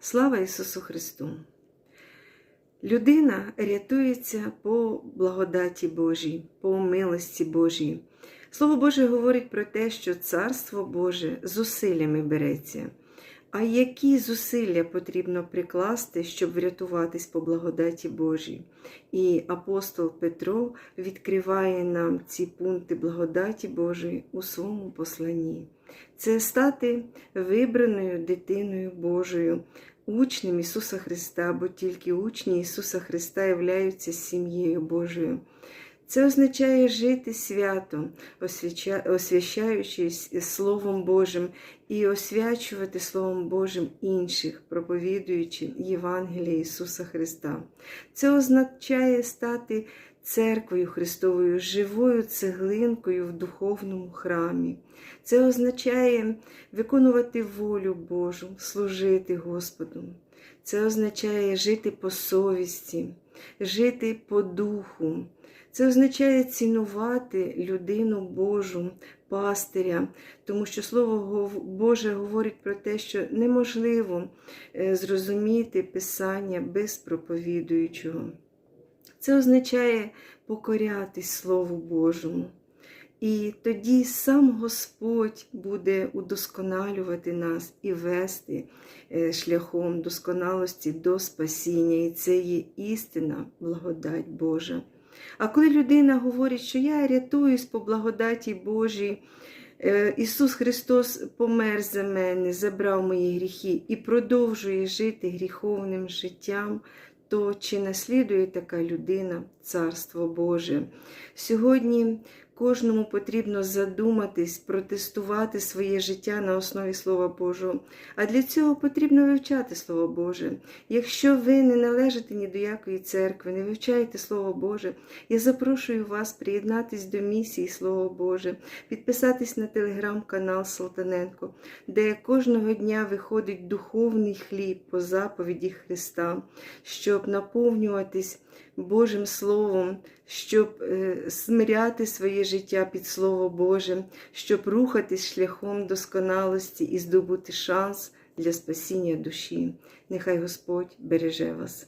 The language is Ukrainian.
Слава Ісусу Христу! Людина рятується по благодаті Божій, по милості Божій. Слово Боже говорить про те, що Царство Боже зусиллями береться. А які зусилля потрібно прикласти, щоб врятуватись по благодаті Божій? І апостол Петро відкриває нам ці пункти благодаті Божої у своєму посланні. Це стати вибраною дитиною Божою, учнем Ісуса Христа, бо тільки учні Ісуса Христа являються сім'єю Божою. Це означає жити свято, освящаючись Словом Божим і освячувати Словом Божим інших, проповідуючи Євангелія Ісуса Христа. Це означає стати церквою Христовою, живою цеглинкою в духовному храмі. Це означає виконувати волю Божу, служити Господу. Це означає жити по совісті, жити по духу. Це означає цінувати людину Божу, пастиря, тому що Слово Боже говорить про те, що неможливо зрозуміти Писання без проповідуючого. Це означає покорятись Слову Божому. І тоді сам Господь буде удосконалювати нас і вести шляхом досконалості до спасіння. І це є істина, благодать Божа. А коли людина говорить, що я рятуюсь по благодаті Божій, Ісус Христос помер за мене, забрав мої гріхи і продовжує жити гріховним життям, то чи наслідує така людина Царство Боже? Сьогодні кожному потрібно задуматись, протестувати своє життя на основі Слова Божого. А для цього потрібно вивчати Слово Боже. Якщо ви не належите ні до якої церкви, не вивчаєте Слово Боже, я запрошую вас приєднатись до місії Слово Боже, підписатись на телеграм-канал Салтаненко, де кожного дня виходить духовний хліб по заповіді Христа, щоб наповнюватись Божим Словом, щоб смиряти своє життя під Слово Боже, щоб рухатись шляхом досконалості і здобути шанс для спасіння душі. Нехай Господь береже вас.